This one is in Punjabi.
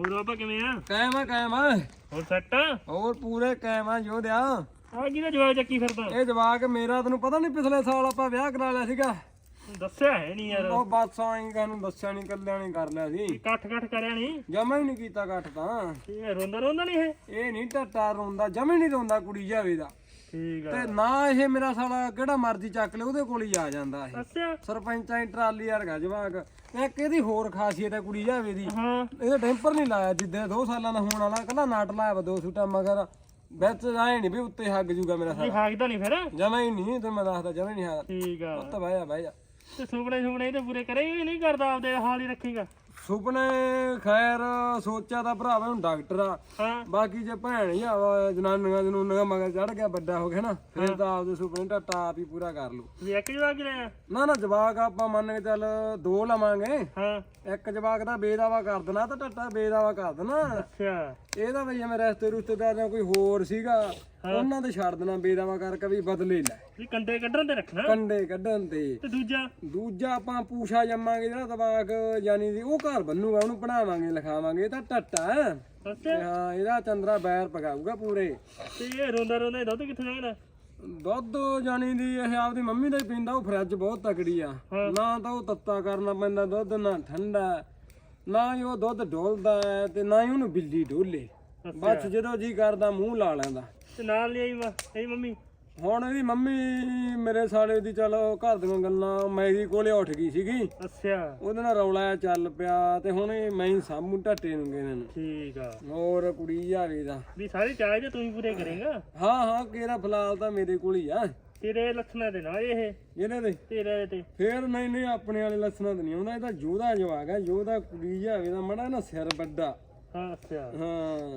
ਹੋਰ ਆਪਾਂ ਕਿਵੇਂ ਆ? ਕਾਇਮ ਆ ਕਾਇਮ ਆ। ਹੋਰ ਸੈੱਟ? ਆ ਹੋਰ ਪੂਰੇ ਕਾਇਮ ਆ ਜੋਧਿਆ ਕਿਹਦਾ ਜਵਾਬ ਚੱਕੀ ਫਿਰਦਾ? ਇਹ ਜਵਾਕ ਮੇਰਾ ਤੈਨੂੰ ਪਤਾ ਨਹੀਂ ਪਿਛਲੇ ਸਾਲ ਆਪਾਂ ਵਿਆਹ ਕਰਾ ਲਿਆ ਸੀਗਾ। ਦੱਸਿਆ ਹੈ ਨਹੀਂ ਯਾਰ। ਉਹ ਬਸ ਆਏਗਾ ਨੂੰ ਦੱਸਿਆ ਨਹੀਂ ਕੱਲਿਆਂ ਨਹੀਂ ਕਰ ਲਿਆ ਸੀ। ਇਕੱਠ ਇਕੱਠ ਕਰਿਆ ਨਹੀਂ ਜਮਾ ਹੀ ਨਹੀਂ ਕੀਤਾ ਘੱਟ ਤਾਂ। ਠੀਕ ਹੈ ਰੋਂਦਾ ਰੋਂਦਾ ਨਹੀਂ ਇਹ? ਇਹ ਨਹੀਂ ਟੱਟਾ ਰੋਂਦਾ ਜਮਾ ਹੀ ਨਹੀਂ ਰੋਂਦਾ ਕੁੜੀ ਜਾਵੇ ਦਾ। ਠੀਕ ਆ। ਤੇ ਨਾ ਇਹ ਮੇਰਾ ਸਾਲਾ ਕਿਹੜਾ ਮਰਜ਼ੀ ਚੱਕ ਲੈ ਉਹਦੇ ਕੋਲ ਹੀ ਆ ਜਾਂਦਾ ਇਹ। ਅੱਛਾ। ਸਰਪੰਚਾਂ ਦੀ ਟਰਾਲੀ ਵਰਗਾ ਜਵਾਕ। ਇੱਕ ਇਹਦੀ ਹੋਰ ਖਾਸੀਅਤ ਹੈ ਕੁੜੀ ਜਾਵੇ ਦੀ? ਹਾਂ। ਇਹਦਾ ਟੈਂਪਰ ਨਹੀਂ ਲਾਇਆ ਜਿੱਦੇ 2 ਸਾਲਾਂ ਦਾ ਹੋਣ ਵਾਲਾ ਕੱਲਾ ਨਾਟ ਲਾਇਆ ਵਾ ਦੋ ਸੂਟਾਂ ਮਗਰ ਵਿੱਚ ਆਏ ਨਹੀਂ ਵੀ ਉੱਤੇ ਹੱਗ ਜੂਗਾ ਮੇਰਾ ਨਹੀਂ ਸਾਲਾ। ਹਾਕਦਾ ਨਹੀਂ ਫਿਰ? ਜਮਾ ਹੀ ਨਹੀਂ ਤੇ ਮੈਂ ਦੱਸਦਾ ਜਮਾ ਹੀ ਨਹੀਂ ਹਾਲ ਠੀਕ ਆ। ਉੱਤ ਬਹਿ ਜਾ ਬਹਿ ਜਾ। ਤੇ ਸੁਪਨੇ ਸੁਪਨੇ ਤੇ ਪੂਰੇ ਕਰੇ ਹੀ ਨਹੀਂ ਕਰਦਾ ਆਪਦੇ ਹਾਲ ਹੀ ਰੱਖੇਗਾ। ਸੁਪਨੇ ਖੈਰ ਸੋਚਿਆ ਤਾਂ ਭਰਾਵਾ ਹੁਣ ਡਾਕਟਰ ਆ। ਹਾਂ। ਬਾਕੀ ਜੇ ਭੈਣ ਹੀ ਆਵਾ ਜਨਾਨੀਆਂ ਜਨੂਨੀਆਂ ਮਗਰ ਚੜ ਗਿਆ ਵੱਡਾ ਹੋ ਗਿਆ ਨਾ ਫਿਰ ਤਾਂ ਆਪਦੇ ਸੁਪਨੇ ਟੱਟਾ ਆਪ ਹੀ ਪੂਰਾ ਕਰ ਲੂ ਵੀ ਇੱਕ ਜਵਾਬ ਲਿਆ ਨਾ ਨਾ ਜਵਾਕ ਆਪਾਂ ਮੰਨ ਕੇ ਚੱਲ ਦੋ ਲਵਾਂਗੇ। ਹਾਂ। ਇੱਕ ਜਵਾਕ ਦਾ ਬੇਦਾਵਾ ਕਰ ਦੇਣਾ ਤਾਂ ਟੱਟਾ ਬੇਦਾਵਾ ਕਰ ਦੇਣਾ। ਅੱਛਾ। ਇਹਦਾ ਬਈ ਜਿਵੇਂ ਰਸਤੇ ਰੁਸਤੇਦਾਰ ਜਾਂ ਕੋਈ ਹੋਰ ਸੀਗਾ ਉਹਨਾਂ ਦੇ ਛੱਡ ਦੇਣਾ ਬੇਦਾਵਾ ਕਰਕੇ ਵੀ ਬਦਲੇ ਲੈ। ਵੀ ਕੰਡੇ ਕੱਢਣ ਤੇ ਰੱਖਣਾ। ਕੰਡੇ ਕੱਢਣ ਤੇ। ਤੇ ਦੂਜਾ? ਦੂਜਾ ਆਪਾਂ ਪੂਛਾ ਜੰਮਾਂਗੇ ਜਿਹੜਾ ਦਵਾਕ ਯਾਨੀ ਦੀ ਉਹ ਘਰ ਬੰਨੂਗਾ ਉਹਨੂੰ ਬਣਾਵਾਂਗੇ ਲਿਖਾਵਾਂਗੇ ਇਹ ਤਾਂ ਟੱਟਾ ਹੈ। ਅੱਛਾ ਹਾਂ ਇਹਦਾ ਚੰਦਰਾ ਬੈਰ ਪਕਾਊਗਾ ਪੂਰੇ। ਤੇ ਇਹ ਰੋਂਦਾ ਰੋਂਦਾ ਇਹ ਦੁੱਧ ਕਿੱਥੇ ਜਾਂਦਾ ਦੁੱਧ ਜਾਨੀ ਦੀ ਇਹ ਆਪਦੀ ਮੰਮੀ ਦਾ ਹੀ ਪੀਂਦਾ ਉਹ ਫਰਿੱਜ ਬਹੁਤ ਤਕੜੀ ਆ। ਨਾ ਤਾਂ ਉਹ ਤੱਤਾ ਕਰਨਾ ਪੈਂਦਾ ਦੁੱਧ ਨਾ ਠੰਡਾ। ਨਾ ਹੀ ਉਹ ਦੁੱਧ ਡੋਲਦਾ ਹੈ ਤੇ ਨਾ ਹੀ ਉਹਨੂੰ ਬਿੱਲੀ ਡੋਲੇ। ਬਸ ਜਦੋਂ ਜੀ ਕਰਦਾ ਮੂੰਹ ਲਾ ਲੈਂਦਾ। ਤੇ ਨਾਲ ਲਈ ਵਾ ਇਹ ਮੰਮੀ? ਹੁਣ ਇਹਦੀ ਮੰਮੀ ਮੇਰੇ ਸਾਲੇ ਦੀ ਚਲ ਘਰ ਦੀਆਂ ਗੱਲਾਂ ਮੇਰੀ ਕੋਲੇ ਉੱਠ ਗਈ ਸੀਗੀ। ਅੱਛਾ। ਉਹਦੇ ਨਾਲ ਰੌਲਾ ਜਿਹਾ ਚੱਲ ਪਿਆ ਤੇ ਹੁਣ ਇਹ ਮੈਂ ਹੀ ਸਾਂਭੂ ਢੱਟੇ ਨੂੰ ਗਏ ਨੂੰ। ਠੀਕ ਆ। ਹੋਰ ਕੁੜੀ ਜਾਵੇ ਦਾ। ਵੀ ਸਾਰੇ ਚਾਹ ਤੂੰ ਹੀ ਪੂਰੇ ਕਰੇਗਾ। ਹਾਂ ਹਾਂ ਕਿਹੜਾ ਫਿਲਹਾਲ ਤਾਂ ਮੇਰੇ ਕੋਲ ਹੀ ਆ। ਤੇਰੇ ਲੱਛਣਾਂ ਦੇ ਨਾਲ ਇਹ। ਇਹਨੇ ਦੇ। ਤੇਰੇ ਤੇ। ਫੇਰ ਨਹੀਂ ਨਹੀਂ ਆਪਣੇ ਵਾਲੇ ਲੱਛਣਾਂ ਤੇ ਨਹੀਂ ਆਉਂਦਾ ਇਹ ਤਾਂ ਯੋਧਾ ਜਵਾਗ ਹੈ ਯੋਧਾ ਕੁੜੀ ਜਾਵੇ ਦਾ ਮੜਾ ਨਾ ਸਿਰ ਵੱਡਾ। ਹਾਂ ਅੱਛਾ। ਹਾਂ।